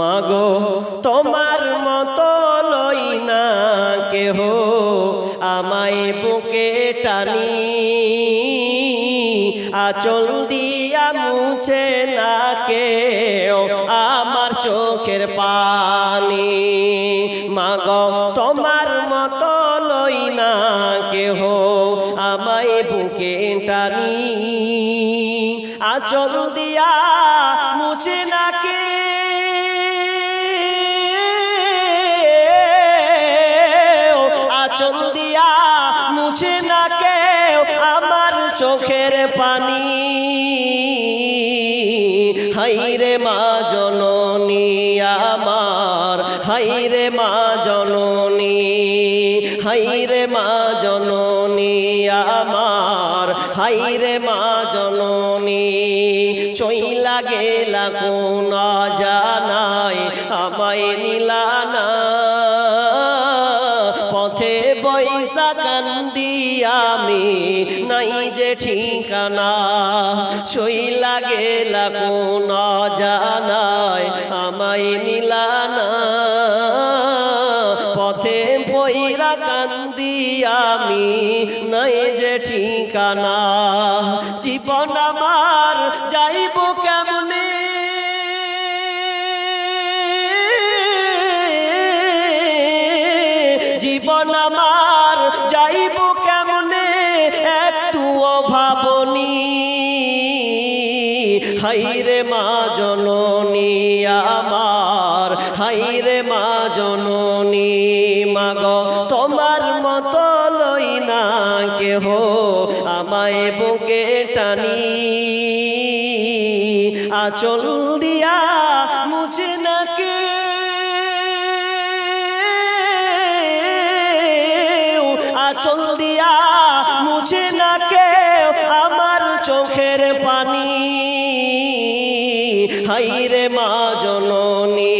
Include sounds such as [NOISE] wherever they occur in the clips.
মাগো, তোমার মতো লই না কেহ, আমায় বুকে টানি। আচল দিয়া মুছে না কেউ আমার চোখের পানি। মাগ, তোমার মতো লই না কেহ, আমায় বুকে টানি। আচল দিয়া মুছে হাইরে মা জননী হাইরে মা জননী আমার হাইরে মা জননী, চইলা গেলা কোন জানাই আমায় নিলানা পথে বৈশা কান্দি আমি, নাই যে ঠিকানা। শইলা গেলা কোন জানায় আমায় ঠিকানা? জীবন আমার যাইব কেমনে? জীবন আমার যাইব কেমনে? একটু অভাবনী। হাইরে মা জননী। টানি আচল দিয়া মুছে না কে আচল দিয়া মুছে না কেউ আমার চোখের পানি? হাইরে মা জননী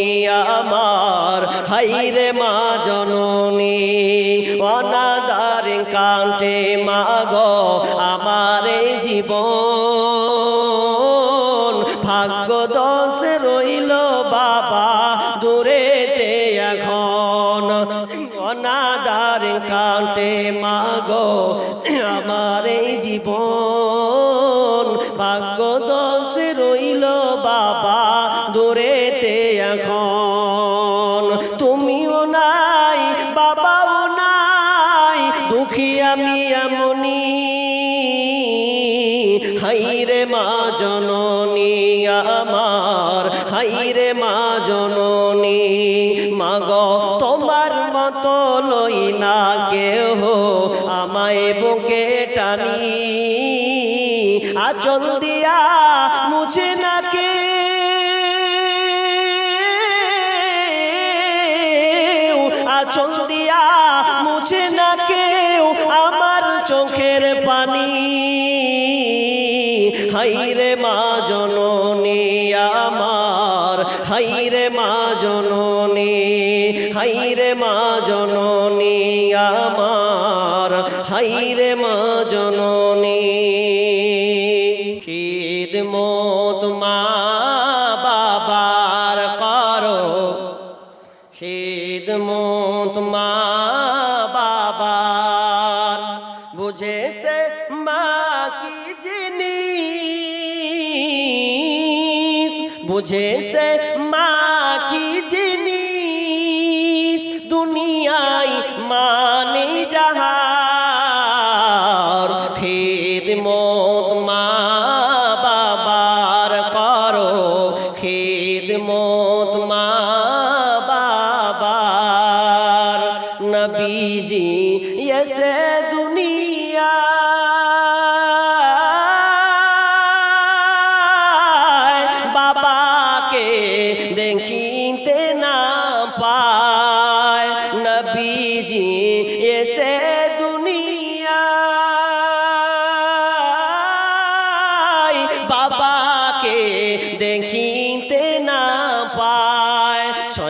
আমার, হাইরে মা জননী অনাদার কান্তে মাগো আমার জীবন আচল দিয়া মুছে না কে আচল দিয়া মুছে না কেউ আমার চোখের পানি? হাইরে মা জননী আমার, হাইরে মা জননী, হাইরে মা জননী আমার, হাইরে মা জননী জিনিস से সে মা কি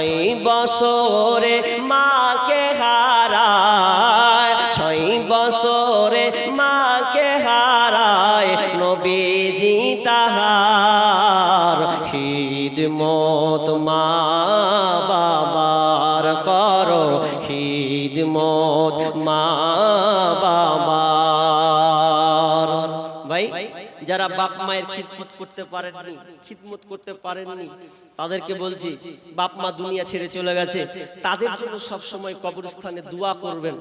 ছয় বছরে মাকে হারায় ছয় বছরে মাকে হারায় নবীজি তাহার খিদ মত মা বাপ মায়ের খিদমত করতে পারেননি, খিদমত করতে পারেননি, তাদেরকে বলছি, বাপ মা দুনিয়া ছেড়ে চলে গেছে, তাদের জন্য সব সময় কবরস্থানে দোয়া করবেন।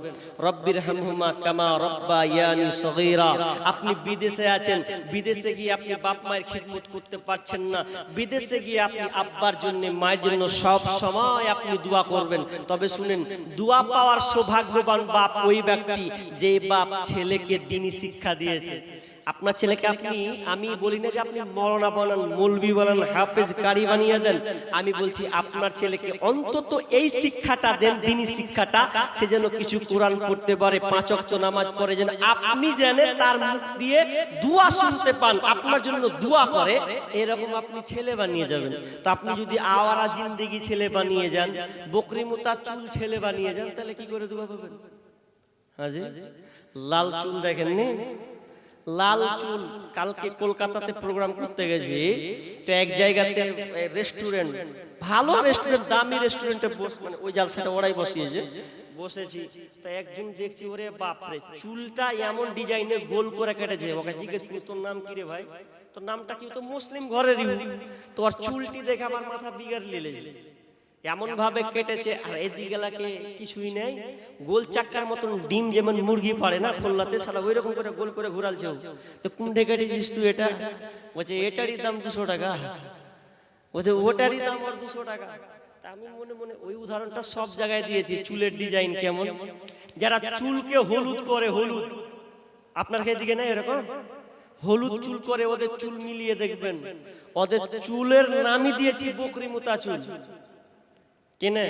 রব্বির হামহুমা কামা রব্বা ইয়ানি সগীরা। আপনি বিদেশে আছেন, বিদেশে গিয়ে আপনি বাপ মায়ের খিদমত করতে পারছেন না, বিদেশে গিয়ে আপনি আব্বার জন্য, মায়ের জন্য সব সময় আপনি দোয়া করবেন। তবে শুনেন, দোয়া পাওয়ার সৌভাগ্যবান বাপ ওই ব্যক্তি যে বাপ ছেলেকে দিনই শিক্ষা দিয়েছে। আপনার ছেলেকে আপনি, আমি বলি না যে আপনি মরনা বলেন, মৌলবি বলেন হাফেজ কারি বানিয়ে দেন। আমি বলছি আপনার ছেলেকে অন্তত এই শিক্ষাটা দেন দিনই শিক্ষাটা, সে যেন কিছু কোরআন পড়তে পারে, পাঁচ অক্ত নামাজ পড়ে যেন আপনি জানেন তার মুখ দিয়ে দুয়া শুনতে পান, আপনার জন্য দুয়া করে, এরকম আপনি ছেলে বানিয়ে যাবেন। তো আপনি যদি আওয়ারা জিন্দেগি ছেলে বানিয়ে যান, বকরি মোতা চুল ছেলে বানিয়ে যান, তাহলে কি করে দুয়া পাবেন? হ্যাঁ জি লাল চুল দেখেননি? লাল চুল। কালকে কলকাতাতে প্রোগ্রাম করতে গেছি। তো এক জায়গাতে রেস্টুরেন্ট ভালো রেস্টুরেন্ট দামি রেস্টুরেন্টে বস মানে ওই জালসাটা ওরাই বসিয়েছে। বসেছি। তো একজন দেখছি, ওরে বাপরে, চুলটা এমন ডিজাইনের গোল করে কেটেছে। ওকে জিজ্ঞেস করি, তোর নাম কি রে ভাই? তোর নামটা কি? তো মুসলিম ঘরেরই তোর চুলটি দেখে আমার মাথা বিগার লিলে। এমন ভাবে কেটেছে আর এদিকে কিছুই নেই। গোল চাক্কার মতন ডিম যেমন মুরগি পারে না খোল্লাতে সালা ওই রকম করে গোল করে ঘুরালছে। তো কুন্ডে কেটেছিস তুই এটা? বলছে এটারই দাম দুশো টাকা। বলছে ওটারই দাম আর দুশো টাকা। আমি মনে মনে ওই উদাহরণটা সব জায়গায় দিয়েছি চুলের ডিজাইন কেমন? যারা চুলকে হলুদ করে হলুদ। আপনার দিকে নেই এরকম? হলুদ চুল করে ওদের চুল মিলিয়ে দেখবেন। ওদের চুলের নামই দিয়েছি বকরি মোতা চুল। কেনে?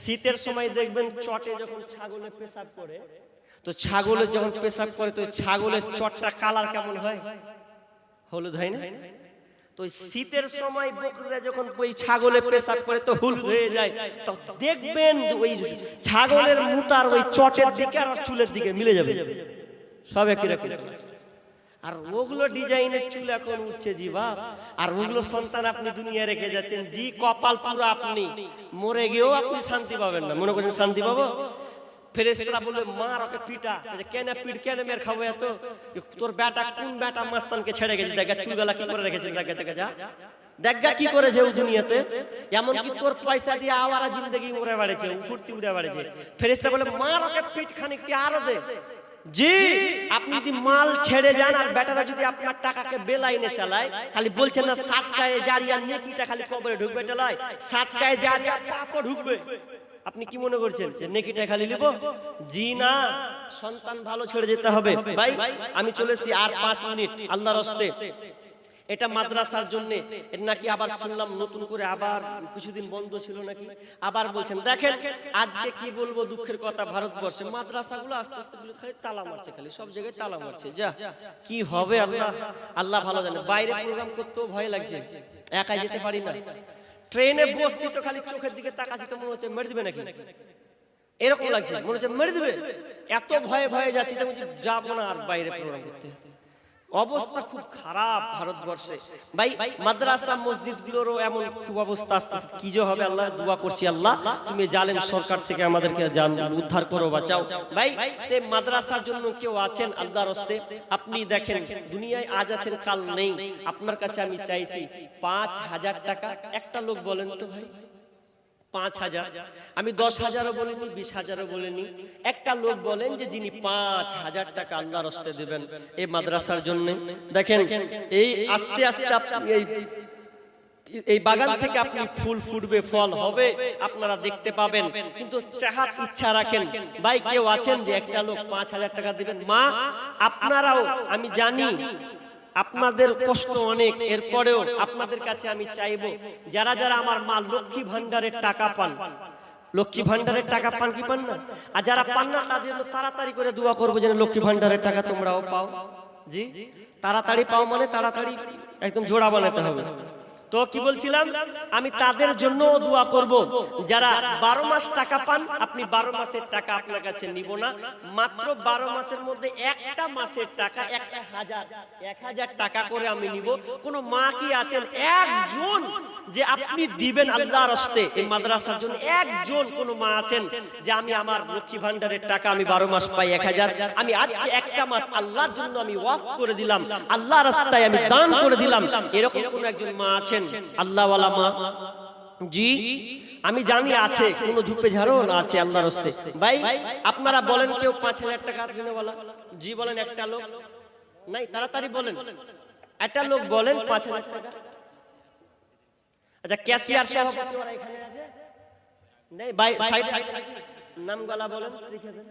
শীতের সময় দেখবেন চটে যখন ছাগলে পেশাব করে তো ছাগলে যখন পেশাব করে তো ছাগলের চটটা কালার কেমন হয়? হলুদ হয় না? তো শীতের সময় বকরিরা যখন ওই ছাগলে পেশাব করে তো হলুদ হয়ে যায়। তো দেখবেন যে ওই ছাগলের মুতার ওই চটের দিকে আর চুলের দিকে মিলে যাবে। সব একই রকম। আর ওগুলো ডিজাইনের চুল এখন উঠছে জি বাপ। আর ওগুলো সন্তান আপনি দুনিয়া রেখে যাচ্ছেন, জি কপাল পুরো আপনি। মরে গিয়েও আপনি শান্তি পাবেন না। মনে করছেন শান্তি পাবো? কেন খাব এত? তোর বেটা কোন বেটা মাস্তানকে ছেড়ে গেছে? কি করে রেখেছে? যা। কি করেছে দুনিয়াতে? এমন কি তোর পয়সা জিন্দগি উড়ে ফুর্তি উড়ে ফেরেস্তা বলে মার ওকে পিট খানিকটি আরও দে। জি আপনি যদি মাল ছেড়ে যান আর বেটারা যদি আপনার টাকাকে বেলাইনে চালায় খালি বলছেন না সাত জারিয়া জারিয়া নেকিটা খালি কবরে ঢুকবে টেলায় সাত গায়ে জারিয়া পাপও ঢুকবে। আপনি কি মনে করছেন যে নেকিটা খালি নিব? জি না। সন্তান ভালো ছেড়ে যেতে হবে। ভাই আমি চলেছি আর পাঁচ মিনিট। আল্লাহর হস্তে এটা মাদ্রাসার জন্য। নাকি আবার শুনলাম নতুন করে আবার কিছুদিন বন্ধ ছিল নাকি? আবার বলছেন, দেখেন, আজকে কি বলব দুঃখের কথা ভারতবর্ষে? মাদ্রাসাগুলো আস্তে আস্তে খালি তালা মারছে খালি, সব জায়গায় তালা মারছে, যা, কি হবে আল্লাহ? আল্লাহ ভালো জানে, বাইরে প্রোগ্রাম করতেও ভয় লাগছে, একাই যেতে পারি না। ট্রেনে বসছি তো খালি চোখের দিকে তাকাচ্ছি তো মনে হচ্ছে মেরে দিবে নাকি? এরকম লাগছে, মনে হচ্ছে মেরে দিবে। এত ভয়ে ভয়ে যাচ্ছি যাব না আর বাইরে প্রোগ্রাম করতে? অবস্থা খুব খারাপ ভারতবর্ষে। ভাই মাদ্রাসা মসজিদগুলোরও এমন খুব অবস্থা আস্তে আস্তে। কি যে হবে আল্লাহ দোয়া করছি আল্লাহ। তুমি জালেম সরকার থেকে আমাদেরকে জান উদ্ধার করো বাঁচাও। ভাই তে মাদ্রাসার জন্য কেউ আছেন আল্লাহর হস্তে আপনি দেখেন দুনিয়ায় আজ আছেন কাল নেই। আপনার কাছে আমি চাইছি পাঁচ হাজার টাকা। একটা লোক বলেন তো ভাই। পাঁচ হাজার। আমি দশ হাজারও বলিনি বিশ হাজারও বলিনি। একটা লোক বলেন যে যিনি পাঁচ হাজার টাকা আল্লাহর হস্তে দেবেন এই মাদ্রাসার জন্য। দেখেন এই আস্তে আস্তে আপনি এই এই বাগান থেকে আপনি ফুল ফুটবে ফল হবে আপনারা দেখতে পাবেন। কিন্তু চাহার ইচ্ছা রাখেন ভাই কেউ আছেন যে একটা লোক পাঁচ হাজার টাকা দিবেন। মা আপনারাও আমি জানি। আপনাদের কষ্ট অনেক এরপরেও আপনাদের কাছে আমি চাইব যারা যারা আমার মা লক্ষ্মী ভান্ডারের টাকা পান লক্ষ্মী ভান্ডারের টাকা পান কি পান না। আর যারা পান না তাদের তাড়াতাড়ি করে দোয়া করব যেন লক্ষ্মী ভান্ডারের টাকা তোমরাও পাও। জি? তাড়াতাড়ি পাও মানে তাড়াতাড়ি একদম জোড়া বানাতে হবে। তো কি বলছিলাম? আমি তাদের জন্য দোয়া করব। যারা বারো মাস টাকা পান, আপনি বারো মাসের টাকা আপনার কাছে নিব না। মাত্র বারো মাসের মধ্যে একটা মাসের টাকা, একটা হাজার, এক হাজার টাকা করে আমি নিব। কোন মা কি আছেন? একজন যে আপনি দিবেন আল্লাহ রস্তে এই মাদ্রাসার জন্য। একজন কোন মা আছেন যে আমি আমার লক্ষ্মী ভান্ডারের টাকা আমি বারো মাস পাই এক হাজার। আমি আজকে একটা মাস আল্লাহর জন্য আমি ওয়াফ করে দিলাম। আল্লাহ রাস্তায় আমি দান করে দিলাম। এরকম কোন একজন মা আছেন? আল্লাহওয়ালা মা। জি আমি জানি আছে কোন ঝুপে ঝাড়ো আছে আল্লাহর রাস্তে ভাই আপনারা বলেন কেউ পাঁচ হাজার টাকা দিনে বলা জি বলেন একটা লোক। নাই তাড়াতাড়ি বলেন। একটা লোক বলেন পাঁচ হাজার আচ্ছা ক্যাশিয়ার নেই ভাই সাইড নাম গলা বলেন। লিখে দেন।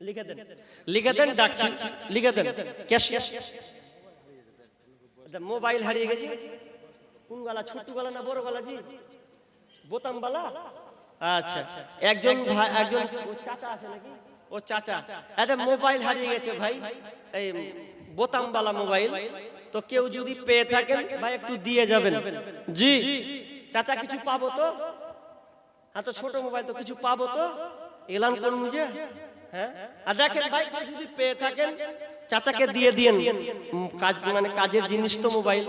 লিখে দেন। লিখে দেন ডাকছি। লিখে দেন। ক্যাশিয়ার আচ্ছা, মোবাইল হারিয়ে গেছে। কোন গলা ছোট গলা না বড় গলা জি? বোতাম বালা আচ্ছা। একজন ভাই একজন ও চাচা আছে নাকি? ও চাচা। আচ্ছা মোবাইল হারিয়ে গেছে ভাই। এই বোতাম বালা মোবাইল। তো কেউ যদি পেয়ে থাকেন ভাই একটু দিয়ে যাবেন। জি। চাচা কিছু পাবো তো? হ্যাঁ তো ছোট মোবাইল তো কিছু পাবো তো? এলান কোন মুঝে হ্যাঁ। আর দেখেন ভাই যদি পেয়ে থাকেন চাচাকে দিয়ে উম, কাজ মানে কাজের জিনিস তো মোবাইল।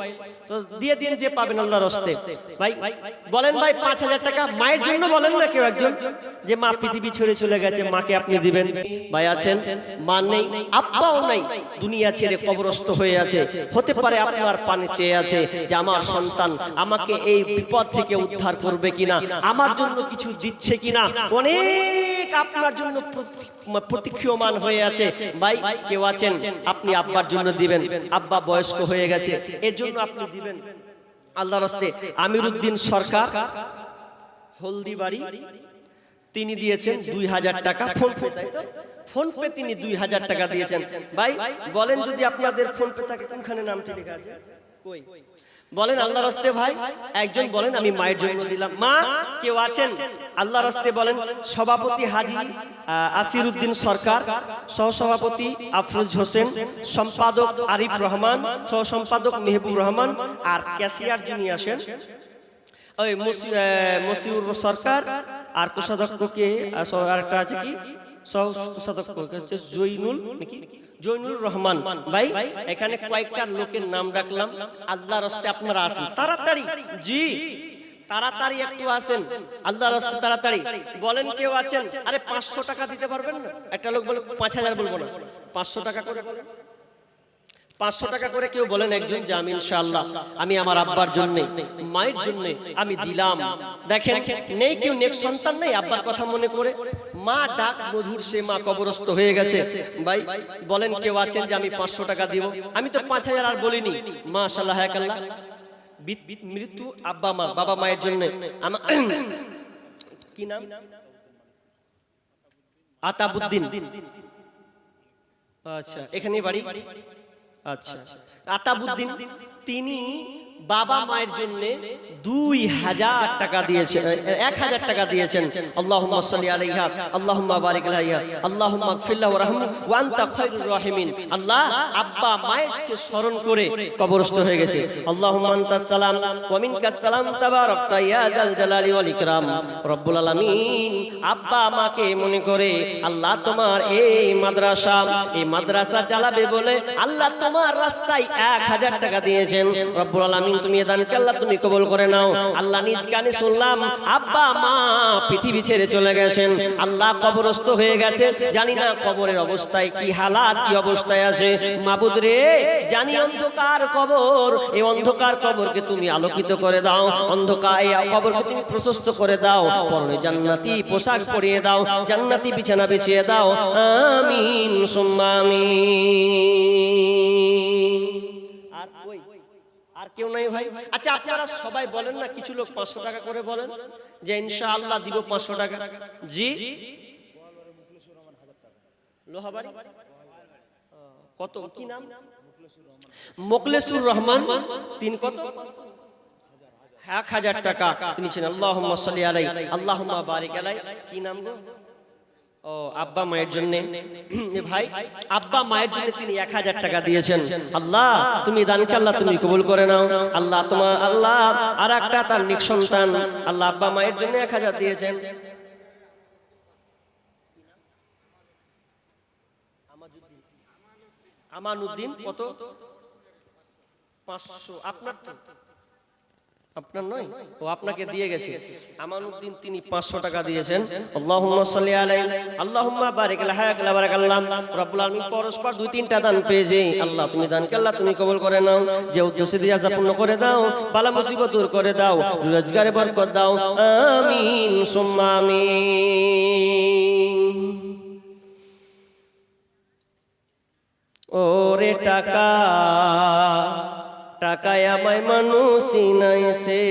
তো দিয়ে দিয়েন যে পাবেন আল্লাহর হস্তে ভাই বলেন ভাই পাঁচ হাজার টাকা মায়ের জন্য বলেন না কেউ একজন? যে মা পৃথিবী ছেড়ে চলে গেছে মাকে আপনি দিবেন। ভাই আছেন? মা নেই আব্বাও নাই। দুনিয়া ছেড়ে কবরস্থ হয়ে আছে। হতে পারে আপনার পানে চেয়ে আছে যে আমার সন্তান আমাকে এই বিপদ থেকে উদ্ধার করবে কিনা? আমার জন্য কিছু দিচ্ছে কিনা? অনেক আপনার জন্য প্রতীক্ষমান হয়ে আছে। ভাই, কেউ আছেন? আপনি আব্বার জন্য দিবেন। আব্বা বয়স্ক হয়ে গেছে। এর জন্য আপনি দিবেন। আল্লাহর হস্তে আমিরুদ্দিন সরকার, হলদিবাড়ি, তিনি দিয়েছেন দুই হাজার টাকা ফোন পে ফোন পে তিনি দুই হাজার টাকা দিয়েছেন। ভাই, বলেন যদি আপনাদের ফোন পে থাকে কোনখানে নামটি লেখা আছে? কই? বলেন আল্লাহ রাস্তে ভাই একজন বলেন আমি মায়ের জন্য দিলাম। মা কেউ আছেন? আল্লাহ রাস্তে বলেন সভাপতি হাজি আহ, আসিরুদ্দিন সরকার সহসভাপতি আফরোজ হোসেন সম্পাদক আরিফ রহমান সহ সম্পাদক মেহবুব রহমান আর ক্যাশিয়ার যিনি আসেন ওই মসি- মসিউর সরকার আর কোষাধ্যক্ষকে স- আরেকটা আছে কি? সহ কোষাধ্যক্ষ জৈনুল নাকি? জৈনুল রহমান। ভাই, এখানে কয়েকটা লোকের নাম ডাকলাম আল্লাহ রস্তে আপনারা আসেন। তাড়াতাড়ি। জি। তাড়াতাড়ি একটু আসেন। আল্লাহ রাস্তা তাড়াতাড়ি। বলেন কেউ আছেন? আরে পাঁচশো টাকা দিতে পারবেন না? একটা লোক বলে, পাঁচ হাজার বলব না। পাঁচশো টাকা করে। পাঁচশো টাকা করে কেউ বলেন একজন যে, আমি ইনশাআল্লাহ, আমি আমার আব্বার জন্য, মায়ের জন্য আমি দিলাম। দেখেন, নেই কেউ নেক্সট সন্তান নেই, আব্বার কথা মনে করে। মা ডাক মধুর, সে মা কবরস্থ হয়ে গেছে। ভাই, বলেন কেউ আছেন যে, আমি পাঁচশো টাকা দিব? আমি তো পাঁচ হাজার আর বলিনি। মা সাল্লাহ আল্লাহ মৃত্যু আব্বা, মা, বাবা, মায়ের জন্য। আমার [CLEARS THROAT] কি নাম? আতাবুদ্দিন। আচ্ছা এখানে বাড়ি? আচ্ছা। আতাবুদ্দিন তিনি বাবা মায়ের জন্য দুই হাজার টাকা দিয়েছেন এক হাজার টাকা দিয়েছেন। সাল্লি আলাইহা ওয়া আনতা খায়রুর আল্লাহ আব্বা মায়েরকে স্মরণ করে কবরস্থ হয়ে গেছে। আল্লাহ তোমার এই মাদ্রাসা এই মাদ্রাসা চালাবে বলে আল্লাহ রাস্তায় এক হাজার টাকা দিয়েছেন। রব্বুল তুমি এ দানকে আল্লাহ তুমি কবুল করে নাও। আল্লাহ নিজ কানে শুনলাম, আব্বা, মা পৃথিবী ছেড়ে চলে গেছেন। আল্লাহ কবরস্থ হয়ে গেছে। জানি না কবরের অবস্থায় কি হালাত, কি অবস্থায় আছে। মাবুদ রে, জানি অন্ধকার কবর। এই অন্ধকার কবরকে তুমি আলোকিত করে দাও। অন্ধকার, এই কবরকে তুমি প্রশস্ত করে দাও। পরনে জান্নাতি পোশাক পরিয়ে দাও। জান্নাতি বিছানা বিছিয়ে দাও। আমিন, সুম্মা আমিন। কেউ নাই ভাই। আচ্ছা আপনারা সবাই বলেন না, কিছু লোক পাঁচশো টাকা করে বলেন যে ইনশাআল্লাহ দিব পাঁচশো টাকা। জি? লোহাবাড়ি? কত? কি নাম? মোকলেসুর রহমান। তিন কত? এক হাজার টাকা। তিনি ছিলেন সাল্লি আলাই আল্লাহুম্মা বারিক আলাই কি নাম গো? ও আব্বা মায়ের জন্য। ভাই, আব্বা মায়ের জন্য তিনি এক হাজার টাকা দিয়েছেন। আল্লাহ, তুমি দানকে আল্লাহ তুমি কবুল করে নাও। আল্লাহ তোমার আল্লাহ আর একটা তার নিক সন্তান। আল্লাহ আব্বা মায়ের জন্য এক হাজার দিয়েছেন। আমানুদ্দিন কত? পাঁচশো। আপনার আপনার নয়। ও আপনাকে দিয়ে গেছে। আমানুদ্দিন তিনি পাঁচশো টাকা দিয়েছেন। আল্লাহুম্মা সাল্লি আলাইহি। আল্লাহুম্মা বারিক লাহাক লা বারাকাল্লাহ। রব্বুল আলামিন পরস্পর দুই তিনটা দান পেয়েছে। আল্লাহ তুমি দানকে আল্লাহ তুমি কবুল করে নাও। যে উদ্দেশ্যে দিয়ে পূর্ণ করে দাও বালা মুসিবত দূর করে দাও রোজগারে বরকত দাও। আমিন সুম্মা আমিন। ওরে টাকা। টাকায় আমায় মানুষ সে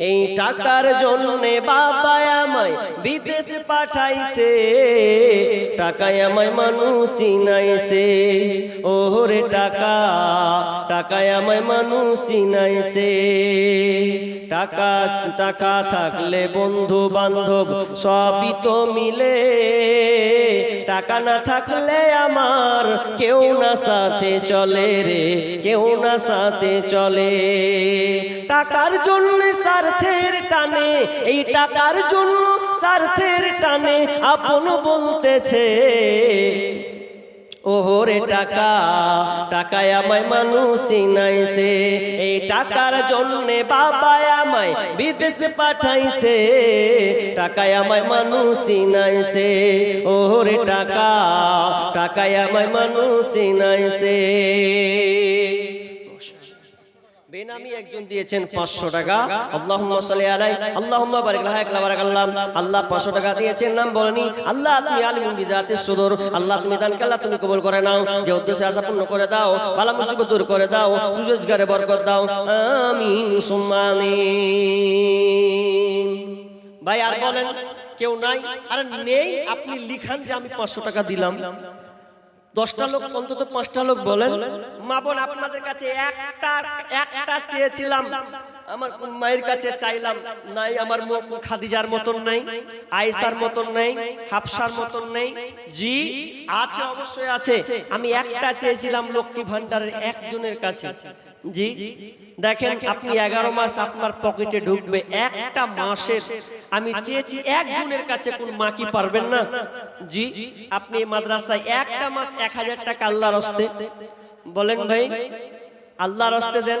এই টাকার জন্যে বাবা আমায় বিদেশ পাঠাইছে। টাকায় আমায় মানুষ সে ওরে টাকা, টাকায় আমায় মানুষ চিনাইছে টাকা টাকা থাকলে বন্ধু বান্ধব সবই তো মিলে। টাকা না থাকলে আমার কেউ না সাথে চলে রে, কেউ না সাথে চলে। টাকার জন্য স্বার্থের টানে, এই টাকার জন্য স্বার্থের টানে আপন বলতেছে। ওহরে টাকা, টাকায় আমায় মানুষ চিনাইছে এই টাকার জন্যে বাবা আমায় বিদেশে পাঠাইছে। টাকায় আমায় মানুষ চিনাইছে ওহরে টাকা, টাকায় আমায় মানুষ চিনাইছে বেনামি একজন দিয়েছেন পাঁচশো টাকা। আল্লাহুম্মা সাল্লি আলাই আল্লাহুম্মা বারিক বারাকাল্লাহ আল্লাহ। পাঁচশো টাকা দিয়েছেন নাম বলেনি। আল্লাহ তুমি আলিমুন বিজাতে সুদূর। আল্লাহ তুমি দানকে আল্লাহ তুমি কবুল করে নাও। যে উদ্দেশ্যে আশা পূর্ণ করে দাও বালা মুসিবত দূর করে দাও রোজগারে বরকত দাও। আমিন সুম্মা আমিন। ভাই আর বলেন কেউ নাই? আরে নেই। আপনি লিখান যে আমি পাঁচশো টাকা দিলাম। দশটা লোক অন্তত পাঁচটা লোক বলেন মা বোন আপনাদের কাছে একটা একটা চেয়েছিলাম। আমার মায়ের কাছে চাইলাম, নাই, আমার খাদিজার মতন নাই, আয়েশার মতন নাই, হাফসার মতন নেই। জি, আছে, অবশ্যই আছে। আমি একটা চেয়েছিলাম লক্ষ্মী ভান্ডারের একজনের কাছে। জি, দেখেন আপনি এগারো মাস আপনার পকেটে ঢুকবে, একটা মাসের। আমি চেয়েছি একজনের কাছে কোন মা কি পারবেন না। জি, আপনি মাদ্রাসায় একটা মাস এক হাজার টাকা আল্লাহর হস্তে। বলেন ভাই, আল্লাহর হস্তে দেন।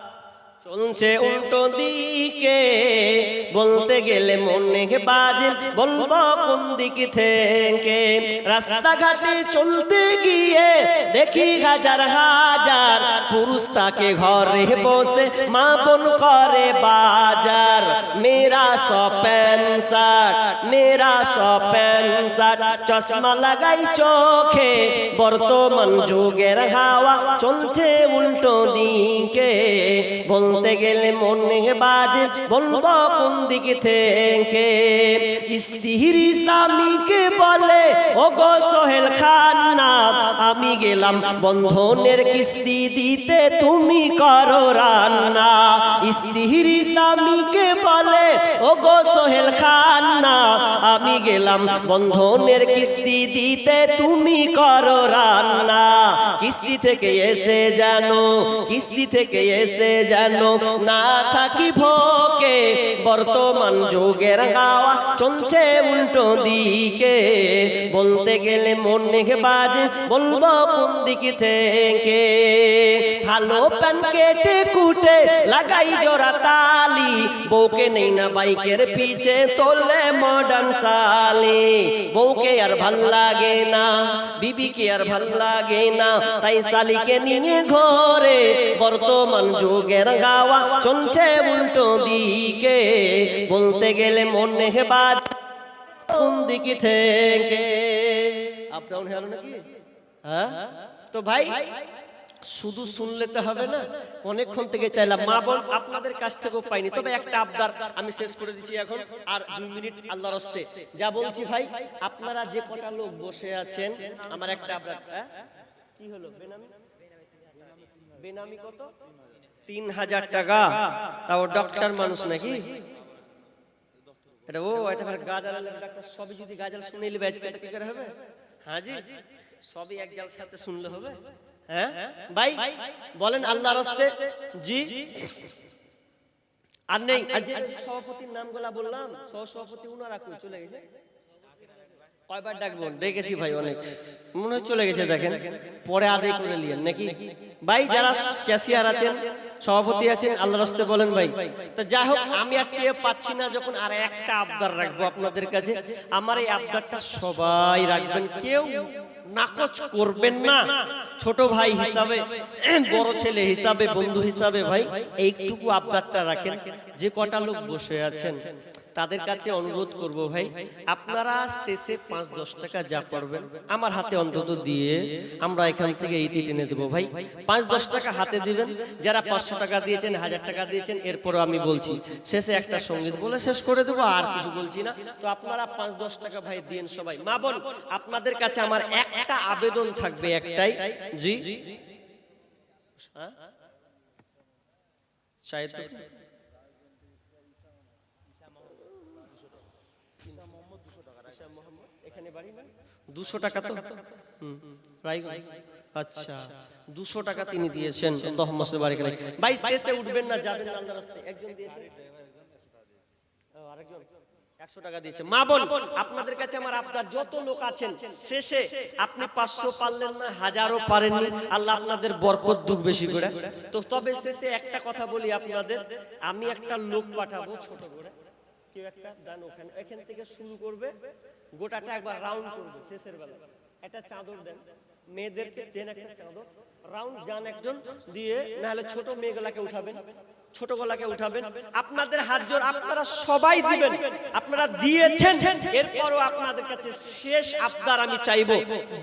চলছে উল্টো দিকে। বলতে গেলে মনে বাজে, বলব কোন দিক থেকে? রাস্তাঘাটে চলতে গিয়ে দেখি হাজার হাজার পুরুষ তাকে ঘরে বসে মা বোন করে বাজার। মেরা সব প্যান্ট শার্ট মেরা সব প্যান্ট শার্ট চশমা লাগাই চোখে। বর্তমান যুগের হাওয়া চলছে উল্টো দিকে। বলতে গেলে মনে বাজে, বলব কোন দিক থেকে? স্ত্রী স্বামীকে বলে ও গো সোহেল খান না আমি গেলাম বন্ধনের কিস্তি দিতে, তুমি করো রান্না। স্ত্রী স্বামীকে বলে ও গো সোহেল খান না আমি গেলাম বন্ধনের কিস্তি দিতে, তুমি করো রান্না। কিস্তি থেকে এসে জানো, কিস্তি থেকে এসে জানো না থাকি ভোকে, বর্তমান যুগের হাওয়া চলছে উল্টো দিকে। বলতে গেলে মনে বাজে বলব কোন থেকে? ভালো প্যান কেটে কুটে লাগাই জোড়া তালি, বউকে নেই না বাইকের পিছে তোলে মডার্ন সালি বউকে আর ভালো লাগে না, বিবিকে আর ভালো লাগে না, তাই শালিকে নিয়ে ঘরে বর্তমান যুগের গাওয়া চলছে উল্টো দিকে। বলতে গেলে মনে বাজ কোন দিকে থেকে। আপ ডাউন হলো নাকি? হ্যাঁ? তো ভাই, শুধু শুনলে তো হবে না, অনেকক্ষণ থেকে চাইলাম। মা বোন আপনাদের কাছ থেকেও পাইনি। তবে একটা আবদার আমি শেষ করে দিচ্ছি এখন। আর দুই মিনিট আল্লাহর হস্তে। যা বলছি ভাই, আপনারা যে কটা লোক বসে আছেন, আমার একটা আবদার। হ্যাঁ? কি হলো? বেনামি? বেনামি কত? তিন হাজার টাকা। তাও ডক্টর মানুষ নাকি? এটা ও, এটা গাজাল ডাক্তার সবই যদি গাজাল শুনে নিলে আজকে কি করে হবে? হ্যাঁ জি? সবই এক জাল সাথে শুনলে হবে। হ্যাঁ? ভাই, বলেন আল্লাহর রাস্তে জি? আর নেই সভাপতির নামগুলা বললাম সহ সভাপতি উনারা চলে গেছে? কয়বার ডাকবো? ডেকেছি ভাই অনেক। মনে হয় চলে গেছে দেখেন। পরে আদায় করে নিয়েন নাকি? ভাই যারা ক্যাশিয়ার আছেন সভাপতি আছেন আল্লাহ রাস্তে বলেন ভাই তো যাই হোক আমি আর চেয়ে পাচ্ছি না যখন আর একটা আবদার রাখব আপনাদের কাছে। আমার এই আবদারটা সবাই রাখবেন। কেউ নাকচ করবেন না। ছোট ভাই হিসাবে বড় ছেলে হিসাবে বন্ধু হিসাবে ভাই এইটুকু আবদারটা রাখেন। যে কটা লোক বসে আছেন, তাদের কাছে অনুরোধ করব ভাই, আপনারা শেষে পাঁচ দশ টাকা যা পড়বেন, আমার হাতে অন্তত দিয়ে আমরা এখান থেকে ইতি টেনে দেবো ভাই। পাঁচ দশ টাকা হাতে দিবেন, যারা পাঁচশো টাকা দিয়েছেন, হাজার টাকা দিয়েছেন, এরপরও আমি বলছি, শেষে একটা সংগীত বলে শেষ করে দেবো, আর কিছু বলছি না। তো আপনারা পাঁচ দশ টাকা ভাই দিন সবাই। মা বোন, আপনাদের কাছে আমার একটা আবেদন থাকবে একটাই। জি। হ্যাঁ? চায়ের তো এখানে বাড়ি না দুশো টাকা তো? আচ্ছা। দুশো টাকা তিনি দিয়েছেন ভাই শেষে উঠবেন না যাবেন রাস্তায়। একজন দিয়েছেন। আরেকজন। একশো টাকা দিয়েছে। মা বোন আপনাদের কাছে আমার আপনার যত লোক আছেন শেষে আপনি পাঁচশো পারলেন না হাজারও পারেননি। আল্লাহ আপনাদের বরকত দুঃখ বেশি করে। তো তবে শেষে একটা কথা বলি আপনাদের। আমি একটা লোক পাঠাবো ছোট করে। কেউ একটা দান ওখানে। এখান থেকে শুরু করবে। গোটাটা একবার রাউন্ড করবে শেষের বেলা। একটা চাদর দেন। মেয়েদেরকে দেন একটা চাদর। রাউন্ড যান একজন, দিয়ে নাহলে ছোট মেয়েগুলাকে উঠাবেন। ছোট গলাকে উঠাবেন। আপনাদের হাত জোর, আপনারা সবাই দিবেন। আপনারা দিয়েছেন, এরপরও আপনাদের কাছে শেষ আমি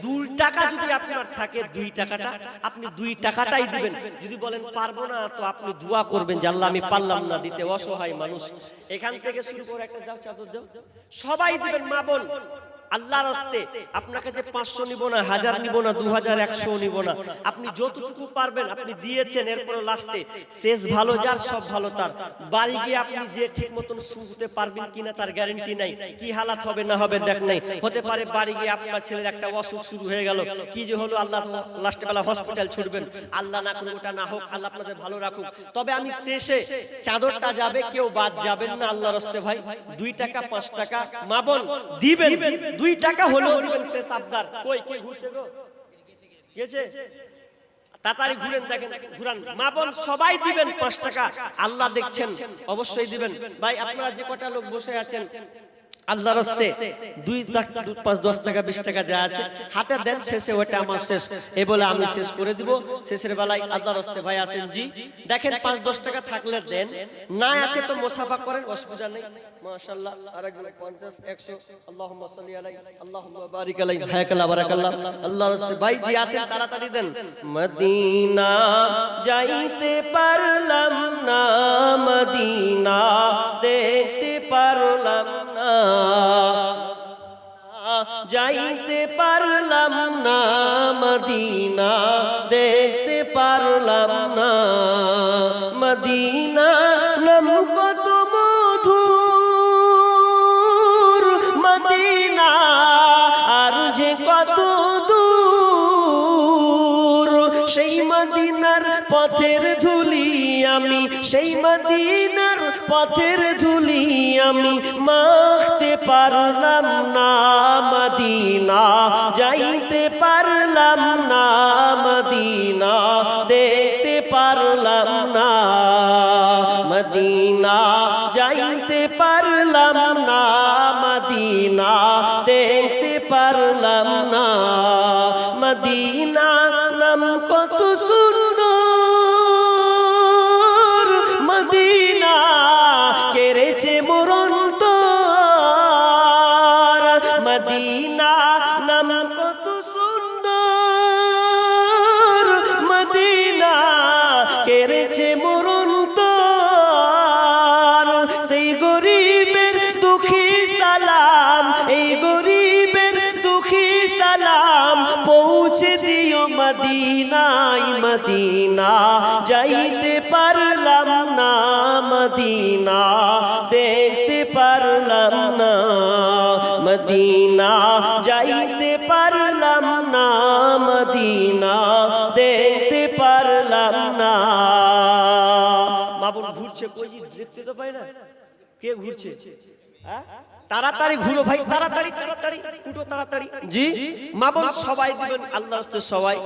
দুই টাকা যদি আপনার থাকে, দুই টাকাটা আপনি দুই টাকাটাই দিবেন। যদি বলেন, পারব না, তো আপনি দোয়া করবেন আল্লাহ, আমি পারলাম না দিতে, অসহায় মানুষ। এখান থেকে শুরু করে একটা চাদর দাও সবাই দিবেন, মা বোন। আল্লাহ রাস্তে আপনার কাছে পাঁচশো নিব না, হাজার নিব না, দু হাজার, একশো নিব না, আপনি যতটুকু পারবেন, আপনি দিয়েছেন এরপরে লাস্টে শেষ ভালো যার, সব ভালো তার। বাড়ি গিয়ে আপনি যে ঠিক মতন শুনতে পারবেন কিনা তার গ্যারেন্টি নাই। কি হালাত হবে না হবে দেখ নাই। হতে পারে বাড়ি গিয়ে আপনার ছেলের একটা অসুখ শুরু হয়ে গেল। কি যে হলো আল্লাহ লাস্টে বেলা হসপিটাল ছুটবেন। আল্লাহ না করুক, ওটা না হোক, আল্লাহ আপনাদের ভালো রাখুক। তবে আমি শেষে চাদরটা যাবে, কেউ বাদ যাবেন না আল্লাহ রস্তে ভাই। দুই টাকা, পাঁচ টাকা, মা বোন, দিবেন। দুই টাকা হলো সে সাবধান। কই কে ঘুরছে গো? গেছে? তাড়াতাড়ি ঘুরেন দেখেন ঘুরান। মা বোন সবাই দিবেন পাঁচ টাকা। আল্লাহ দেখছেন অবশ্যই দিবেন। ভাই আপনারা যে কটা লোক বসে আছেন আল্লাহ রাস্তে দুই পাঁচ, দশ টাকা, বিশ টাকা যা আছে, হাতে দেন, শেষে ওটা আমার শেষ। এই বলে আমি শেষ করে দিব। শেষের বেলায় আল্লাহ রাস্তে ভাই আছেন জি। দেখেন পাঁচ, দশ টাকা থাকলে দেন। না আছে তো মোসাফা করেন, অসুবিধা নেই। মাশাআল্লাহ, আরেকজন 50 100 আল্লাহুম্মা সাল্লি আলাই আল্লাহ ভাই দেন। মদিনা যাইতে পারলাম না, মদিনা দেখতে পারলাম যাইতে পারলাম না মদিনা, দেখতে পারলাম না মদিনা, নাম কত মধুর। মদিনা, আর যে কত দূর। সেই মদিনার পথের ধুলি আমি, সেই মদিনার পথের ধুলি আমি মাখতে পারলাম না, মদিনা। যাইতে পারলাম না, মদিনা। দেখতে পারলাম না, মদিনা। যাইতে পারলাম না, মদিনা। দেখতে পারলাম না, মদিনা। নাম কত সুন্দর মদিনা, যাইতে পারলাম না মদিনা, দেখতে পারলাম না মদিনা, যাইতে পারলাম না মদিনা, দেখতে পারলাম না। মাবুন ঘুরছে, কই দেখতে তো পাই না। কে ঘুরছে? হ্যাঁ? তাড়াতাড়ি ঘুরো ভাই, তাড়াতাড়ি তাড়াতাড়ি কুটো তাড়াতাড়ি। জি? মা বোন সবাই দিবেন আল্লাহ সবাই।